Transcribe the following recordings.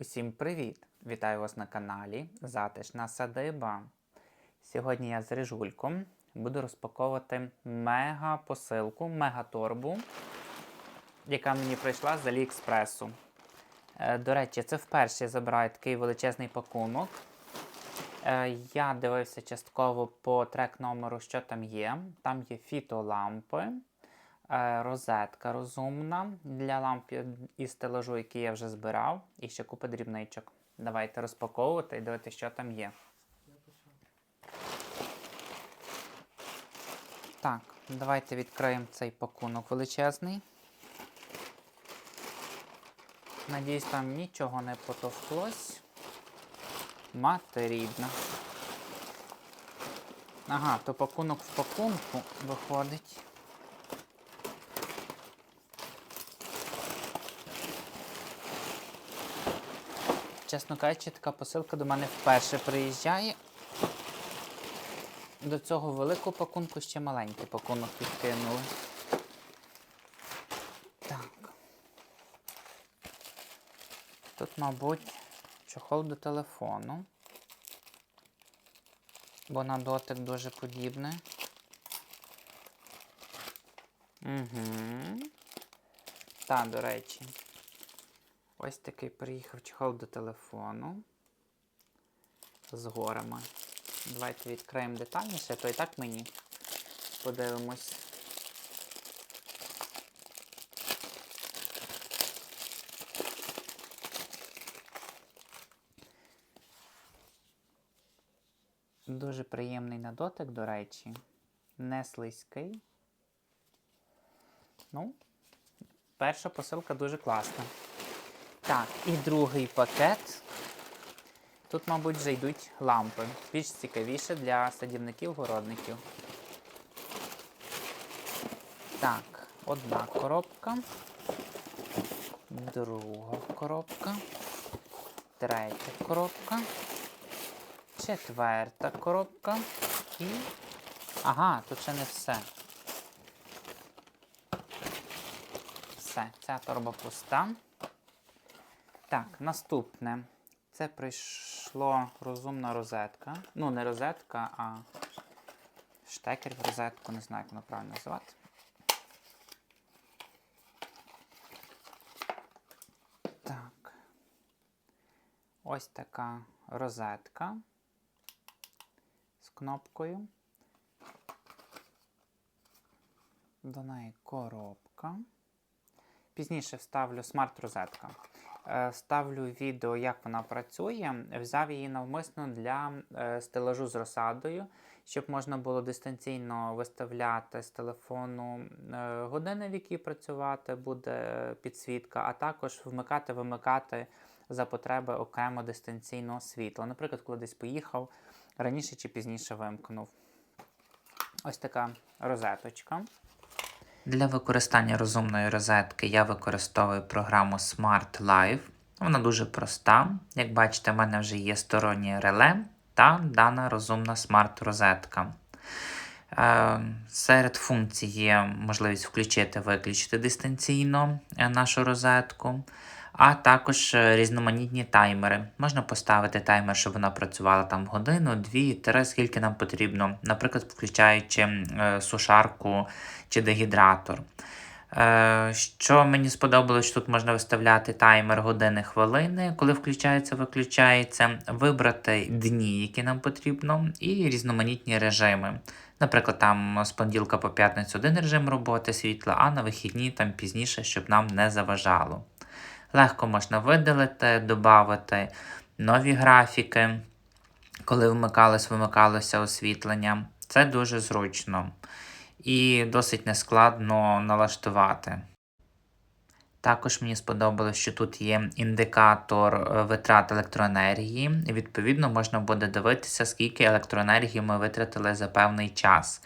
Усім привіт! Вітаю вас на каналі Затишна Садиба. Сьогодні я з Рижульком буду розпаковувати мега посилку, мега торбу, яка мені прийшла з Аліекспресу. Е, До речі, це вперше я забираю такий величезний пакунок. Е, Я дивився частково по трек номеру, що там є. Там є фітолампи, розетка розумна для ламп і стелажу, які я вже збирав, і ще купа дрібничок. Давайте розпаковувати і дивитися, що там є. Так, давайте відкриємо цей пакунок величезний. Надіюсь, там нічого не потовклось. Мати рідна. Ага, то пакунок в пакунку виходить. Чесно кажучи, така посилка до мене вперше приїжджає. До цього великого пакунку ще маленький пакунок відкинули. Так. Тут, мабуть, чохол до телефону. Бо на дотик дуже подібне. Угу. Так, до речі. Ось такий приїхав чохол до телефону. З горами. Давайте відкриємо детальніше, то і так мені подивимось. Дуже приємний на дотик, до речі. Не слизький. Ну, перша посилка дуже класна. Так, і другий пакет. Тут, мабуть, вже йдуть лампи. Більш цікавіше для садівників-городників. Так, одна коробка. Друга коробка. Третя коробка. Четверта коробка. І. Ага, тут ще не все. Все, ця торба пуста. Так, наступне. Це прийшло розумна розетка. Ну, не розетка, а штекер в розетку, не знаю, як воно правильно називати. Так. Ось така розетка з кнопкою. До неї коробка. Пізніше вставлю смарт-розетка. Е, Ставлю відео, як вона працює. Взяв її навмисно для е, стелажу з розсадою, щоб можна було дистанційно виставляти з телефону е, години, в які працювати буде підсвітка, а також вмикати-вимикати за потреби окремо дистанційного світла. Наприклад, коли десь поїхав, раніше чи пізніше вимкнув. Ось така розеточка. Для використання розумної розетки я використовую програму Smart Life. Вона дуже проста. Як бачите, в мене вже є стороннє реле та дана розумна смарт-розетка. Е, Серед функцій є можливість включити-виключити дистанційно е, нашу розетку, а також е, різноманітні таймери. Можна поставити таймер, щоб вона працювала там годину, дві, три, скільки нам потрібно, наприклад, включаючи е, сушарку чи дегідратор. Е, Що мені сподобалось, тут можна виставляти таймер години хвилини, коли включається, виключається, вибрати дні, які нам потрібно, і різноманітні режими. Наприклад, там з понеділка по п'ятницю один режим роботи світла, а на вихідні там пізніше, щоб нам не заважало. Легко можна видалити, додати нові графіки, коли вмикалось, вимикалося освітлення. Це дуже зручно і досить нескладно налаштувати. Також мені сподобалось, що тут є індикатор е, витрат електроенергії, і відповідно можна буде дивитися, скільки електроенергії ми витратили за певний час.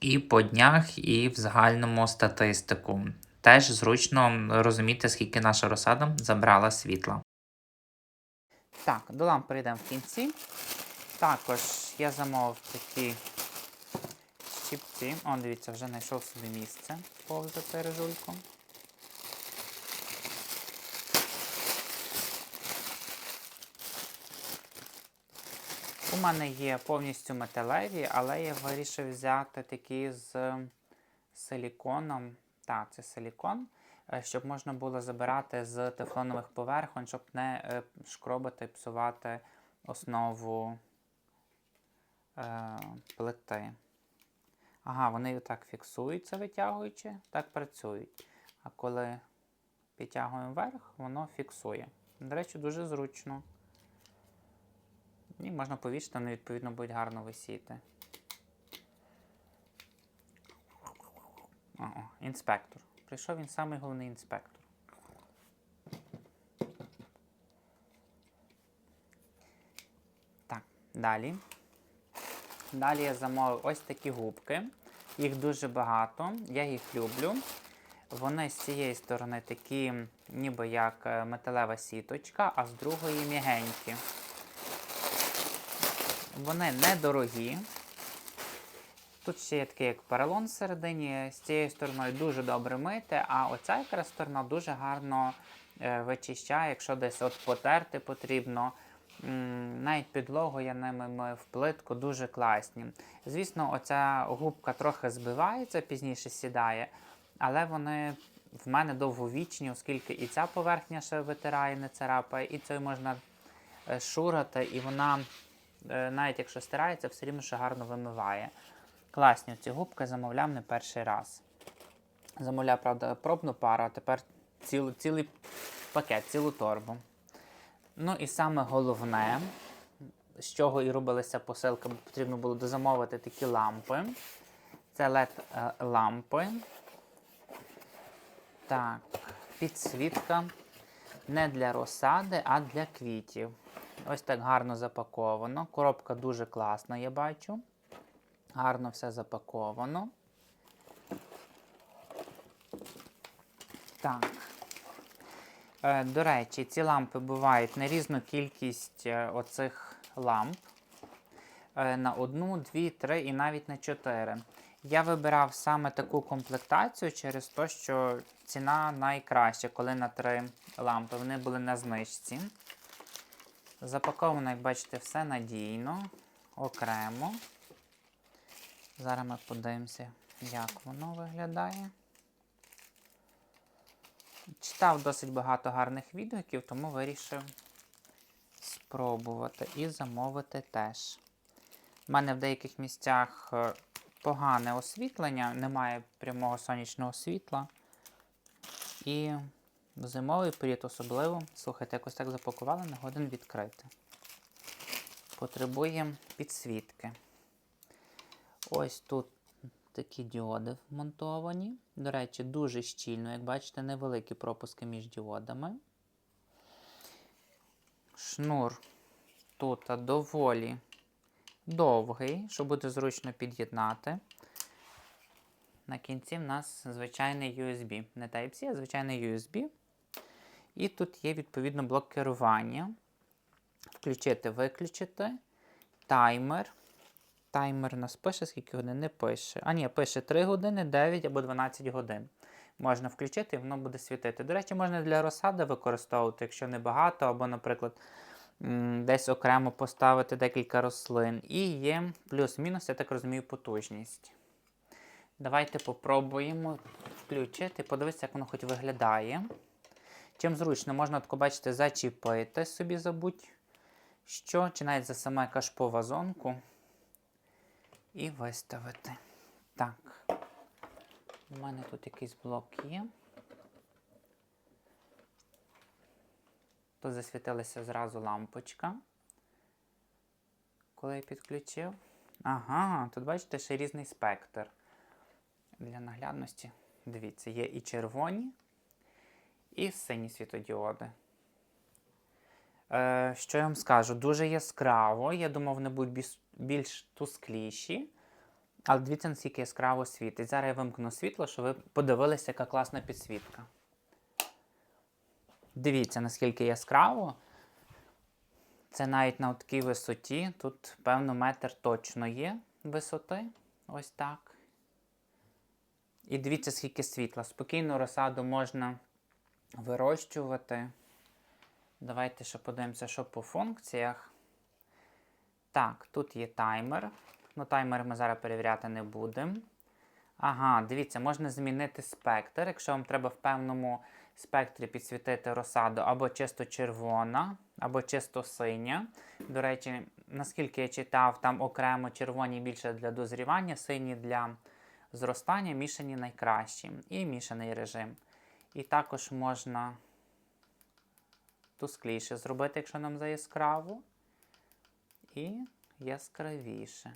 І по днях, і в загальному статистику. Теж зручно розуміти, скільки наша розсада забрала світла. Так, до ламп перейдемо в кінці. Також я замовив такі щіпці. О, дивіться, вже знайшов собі місце повза пережульку. У мене є повністю металеві, але я вирішив взяти такі з силіконом. Так, це силікон, е, щоб можна було забирати з тефлонових поверхонь, щоб не е, шкробити і псувати основу е, плити. Ага, вони отак фіксуються, витягуючи, так працюють. А коли підтягуємо вверх, воно фіксує. До речі, дуже зручно. І можна повісити, вони відповідно будуть гарно висіти. О, інспектор. Прийшов він самий головний інспектор. Так, далі. Далі я замовив ось такі губки. Їх дуже багато, я їх люблю. Вони з цієї сторони такі, ніби як е, металева сіточка, а з другої м'ягенькі. Вони недорогі. Тут ще є такий як поролон всередині. З цією стороною дуже добре мити, а оця якраз сторона дуже гарно е, вичищає, якщо десь от потерти потрібно. Навіть підлогу я ними мив плитку, дуже класні. Звісно, оця губка трохи збивається, пізніше сідає, але вони в мене довговічні, оскільки і ця поверхня ще витирає, не царапає, і цю можна е, шурати, і вона, е, навіть якщо стирається, все рівно ще гарно вимиває. Класні ці губки замовляв не перший раз. Замовляв, правда, пробну пару, а тепер ціл, цілий пакет, цілу торбу. Ну і саме головне, з чого і робилася посилка, бо потрібно було дозамовити такі лампи. Це LED-лампи. Так, підсвітка не для розсади, а для квітів. Ось так гарно запаковано. Коробка дуже класна, я бачу. Гарно все запаковано. Так. Е, До речі, ці лампи бувають на різну кількість е, оцих ламп. Е, На одну, дві, три і навіть на чотири. Я вибирав саме таку комплектацію через те, що ціна найкраща, коли на три лампи. Вони були на знижці. Запаковано, як бачите, все надійно, окремо. Зараз ми подивимося, як воно виглядає. Читав досить багато гарних відгуків, тому вирішив спробувати і замовити теж. У мене в деяких місцях е, погане освітлення, немає прямого сонячного світла. І в зимовий період особливо, слухайте, якось так запакували, не годин відкрити. Потребує підсвітки. Ось тут такі діоди вмонтовані. До речі, дуже щільно, як бачите, невеликі пропуски між діодами. Шнур тут доволі довгий, щоб буде зручно під'єднати. На кінці в нас звичайний USB. Не Type-C, а звичайний USB. І тут є, відповідно, блок керування. Включити, виключити, таймер. Таймер нас пише, скільки годин не пише. А ні, пише 3 години, 9 або 12 годин. Можна включити і воно буде світити. До речі, можна для розсади використовувати, якщо не багато, або, наприклад, десь окремо поставити декілька рослин. І є плюс-мінус, я так розумію, потужність. Давайте попробуємо включити, подивитися, як воно хоч виглядає. Чим зручно, можна тако, бачите, зачіпити собі, забудь, що, чи навіть за саме кашпо вазонку і виставити. Так. У мене тут якийсь блок є. Тут засвітилася зразу лампочка. Коли я підключив. Ага, тут бачите ще різний спектр. Для наглядності. Дивіться, є і червоні, і сині світодіоди. Е, що я вам скажу? Дуже яскраво. Я думав, вони будуть більш, більш тускліші. Але дивіться, наскільки яскраво світить. Зараз я вимкну світло, щоб ви подивилися, яка класна підсвітка. Дивіться, наскільки яскраво. Це навіть на такій висоті. Тут, певно, метр точно є висоти. Ось так. І дивіться, скільки світла. Спокійно розсаду можна вирощувати. Давайте ще подивимося, що по функціях. Так, тут є таймер. Ну, таймер ми зараз перевіряти не будемо. Ага, дивіться, можна змінити спектр. Якщо вам треба в певному спектрі підсвітити розсаду або чисто червона, або чисто синя. До речі, наскільки я читав, там окремо червоні більше для дозрівання, сині для зростання, мішані найкращі. І мішаний режим. І також можна тускліше зробити, якщо нам за яскраву. І яскравіше.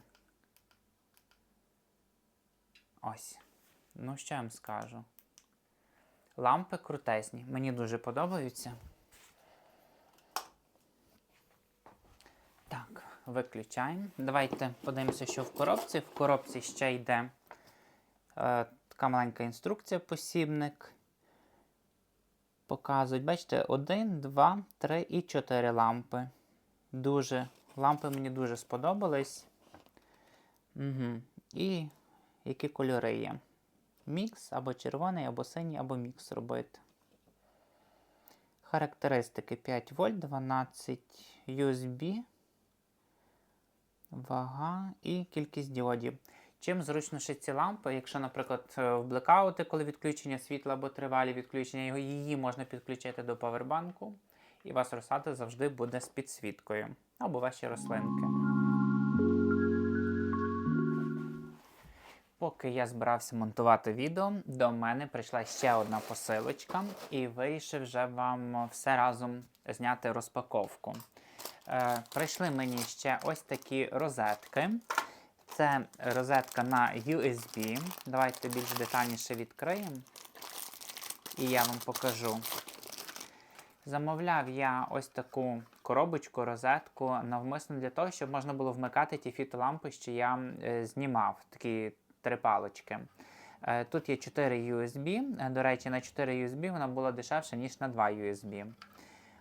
Ось. Ну, що я вам скажу. Лампи крутесні. Мені дуже подобаються. Так, виключаємо. Давайте подивимося, що в коробці. В коробці ще йде е, така маленька інструкція, посібник. Показують, бачите, 1, 2, 3 і 4 лампи. Дуже. Лампи мені дуже сподобались. Угу. І які кольори є. Мікс або червоний, або синій, або мікс робити. Характеристики 5 вольт, 12 USB, вага і кількість діодів. Чим зручніше ці лампи, якщо, наприклад, в блекаути, коли відключення світла або тривалі відключення, його- її можна підключити до павербанку, і вас розсада завжди буде з підсвіткою. Або ваші рослинки. Поки я збирався монтувати відео, до мене прийшла ще одна посилочка, і вирішив вже вам все разом зняти розпаковку. Е, прийшли мені ще ось такі розетки. Це розетка на USB. Давайте більш детальніше відкриємо. І я вам покажу. Замовляв я ось таку коробочку, розетку навмисно для того, щоб можна було вмикати ті фітолампи, що я е, знімав, такі три палочки. Е, Тут є 4 USB. Е, До речі, на 4 USB вона була дешевша, ніж на 2 USB.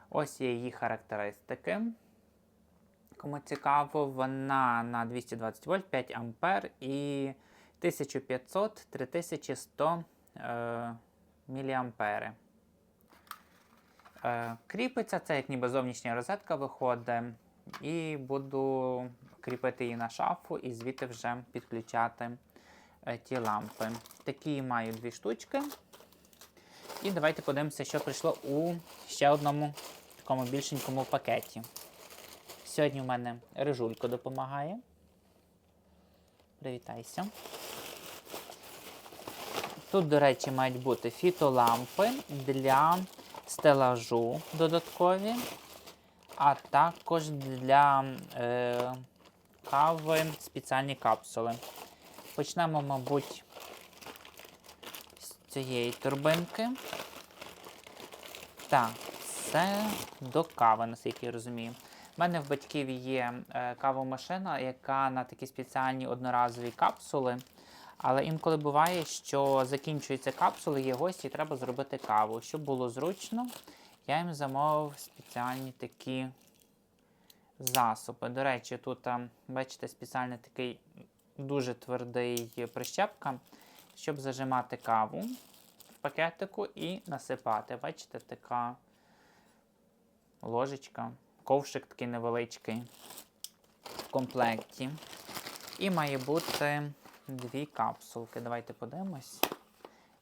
Ось є її характеристики. Кому цікаво, вона на 220 вольт, 5 ампер і 1500-3100 е, міліампери. Е, кріпиться це, як ніби зовнішня розетка виходить. І буду кріпити її на шафу і звідти вже підключати е, ті лампи. Такі маю дві штучки. І давайте подивимося, що прийшло у ще одному такому більшенькому пакеті. Сьогодні в мене рижулько допомагає. Привітайся. Тут, до речі, мають бути фітолампи для стелажу додаткові, а також для е, кави спеціальні капсули. Почнемо, мабуть, з цієї турбинки. Так, це до кави, наскільки я розумію. У мене в батьків є е, кавомашина, яка на такі спеціальні одноразові капсули. Але інколи буває, що закінчуються капсули, є гості, і треба зробити каву. Щоб було зручно, я їм замовив спеціальні такі засоби. До речі, тут, бачите, спеціальний такий дуже твердий прищепка, щоб зажимати каву в пакетику і насипати. Бачите, така ложечка, ковшик такий невеличкий в комплекті. І має бути дві капсулки. Давайте подивимось.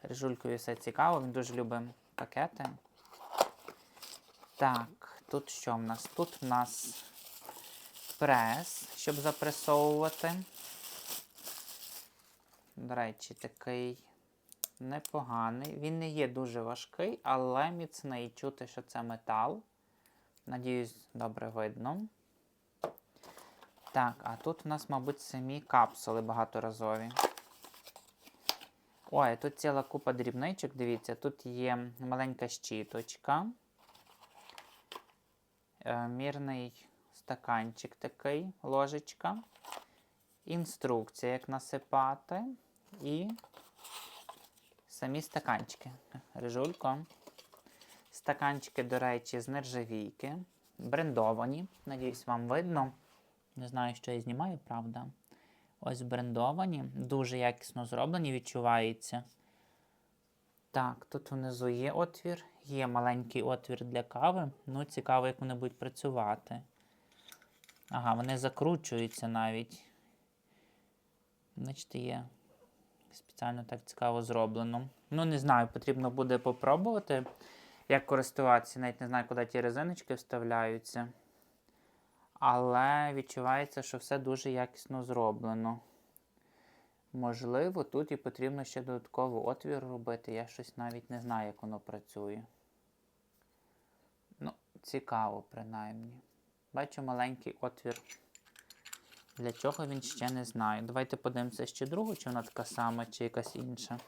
Рижулькою все цікаво, він дуже любить пакети. Так, тут що в нас? Тут в нас прес, щоб запресовувати. До речі, такий непоганий. Він не є дуже важкий, але міцний. Чути, що це метал. Надіюсь, добре видно. Так, а тут у нас, мабуть, самі капсули багаторазові. Ой, тут ціла купа дрібничок, дивіться, тут є маленька щіточка. Е, мірний стаканчик такий, ложечка. Інструкція, як насипати. І самі стаканчики. Рижулько. Стаканчики, до речі, з нержавійки. Брендовані. Надіюсь, вам видно. Не знаю, що я знімаю, правда. Ось брендовані, дуже якісно зроблені, відчувається. Так, тут внизу є отвір, є маленький отвір для кави. Ну, цікаво, як вони будуть працювати. Ага, вони закручуються навіть. Бачите, є. Спеціально так цікаво зроблено. Ну, не знаю, потрібно буде попробувати, як користуватися. Навіть не знаю, куди ті резиночки вставляються. Але відчувається, що все дуже якісно зроблено. Можливо, тут і потрібно ще додатково отвір робити. Я щось навіть не знаю, як воно працює. Ну, цікаво, принаймні. Бачу маленький отвір. Для чого він ще не знаю. Давайте подивимося ще другу, чи вона така сама, чи якась інша.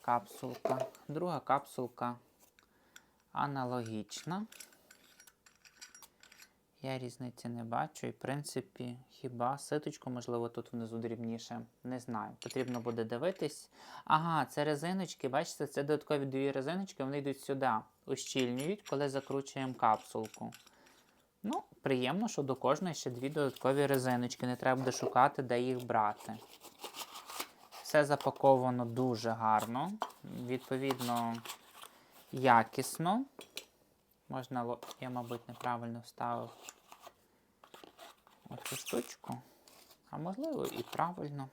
Капсулка. Друга капсулка аналогічна. Я різниці не бачу. І, в принципі, хіба ситочку, можливо, тут внизу дрібніше. Не знаю. Потрібно буде дивитись. Ага, це резиночки. Бачите, це додаткові дві резиночки, вони йдуть сюди, ущільнюють, коли закручуємо капсулку. Ну, приємно, що до кожної ще дві додаткові резиночки. Не треба буде шукати, де їх брати. Все запаковано дуже гарно. Відповідно, якісно. Можна, я, мабуть, неправильно вставив оцю штучку. А можливо і правильно.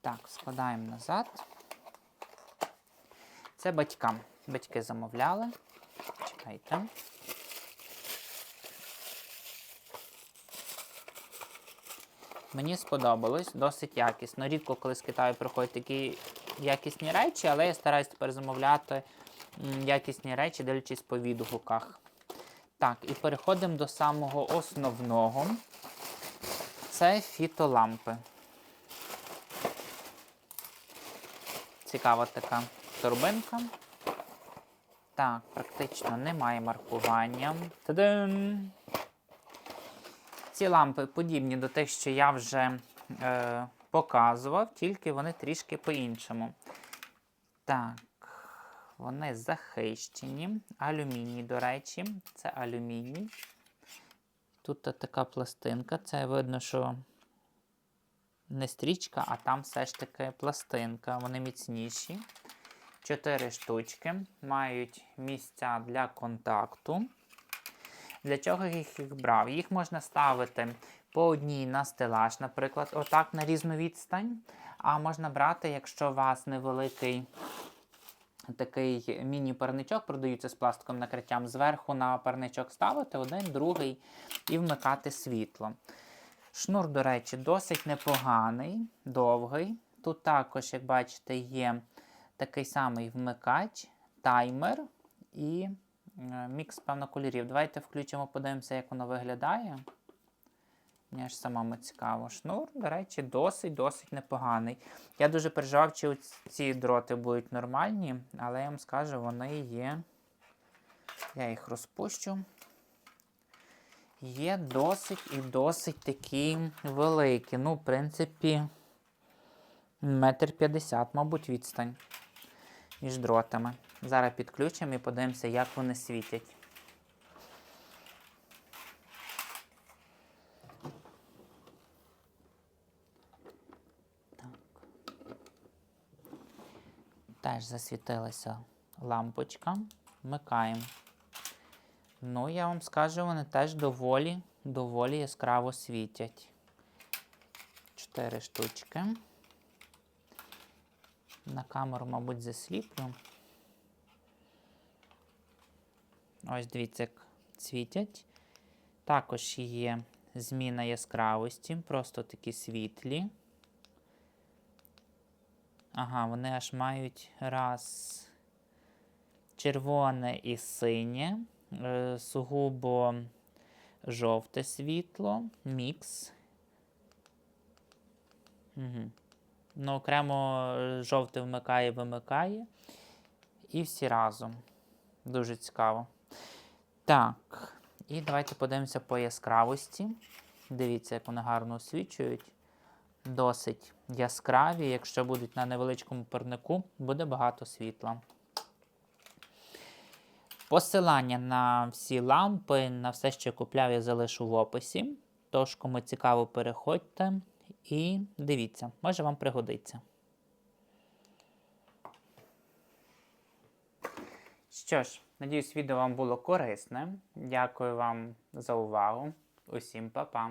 Так, складаємо назад. Це батькам. Батьки замовляли. Чекайте. Мені сподобалось, досить якісно. Рідко, коли з Китаю приходять такі якісні речі, але я стараюсь тепер замовляти якісні речі, дивлячись по відгуках. Так, і переходимо до самого основного. Це фітолампи. Цікава така торбинка. Так, практично немає маркування. Та-дам! Ці лампи подібні до тих, що я вже е, показував, тільки вони трішки по-іншому. Так, вони захищені. Алюміній, до речі, це алюміній. Тут така пластинка. Це видно, що не стрічка, а там все ж таки пластинка. Вони міцніші. Чотири штучки. Мають місця для контакту. Для чого я їх брав? Їх можна ставити по одній на стелаж, наприклад, отак на різну відстань. А можна брати, якщо у вас невеликий такий міні-парничок, продаються з пластиковим накриттям, зверху на парничок ставити один, другий і вмикати світло. Шнур, до речі, досить непоганий, довгий. Тут також, як бачите, є такий самий вмикач, таймер і мікс, певно, кольорів. Давайте включимо, подивимося, як воно виглядає. Мені ж самому цікаво. Шнур, до речі, досить-досить непоганий. Я дуже переживав, чи ці дроти будуть нормальні, але я вам скажу, вони є. Я їх розпущу. Є досить і досить такі великі. Ну, в принципі, метр п'ятдесят, мабуть, відстань між дротами. Зараз підключимо і подивимося, як вони світять. Теж засвітилася лампочка. Вмикаємо. Ну, я вам скажу, вони теж доволі, доволі яскраво світять. Чотири штучки. На камеру, мабуть, засліплю. Ось дивіться, як світять. Також є зміна яскравості, просто такі світлі. Ага, вони аж мають раз червоне і синє, е, сугубо жовте світло, мікс. Угу. Ну, окремо е, жовте вмикає, вимикає. І всі разом. Дуже цікаво. Так, і давайте подивимося по яскравості. Дивіться, як вони гарно освічують. Досить яскраві. Якщо будуть на невеличкому парнику, буде багато світла. Посилання на всі лампи, на все, що я купляв, я залишу в описі. Тож, кому цікаво, переходьте і дивіться, може вам пригодиться. Що ж, Надіюсь, відео вам було корисним. Дякую вам за увагу. Усім па-па!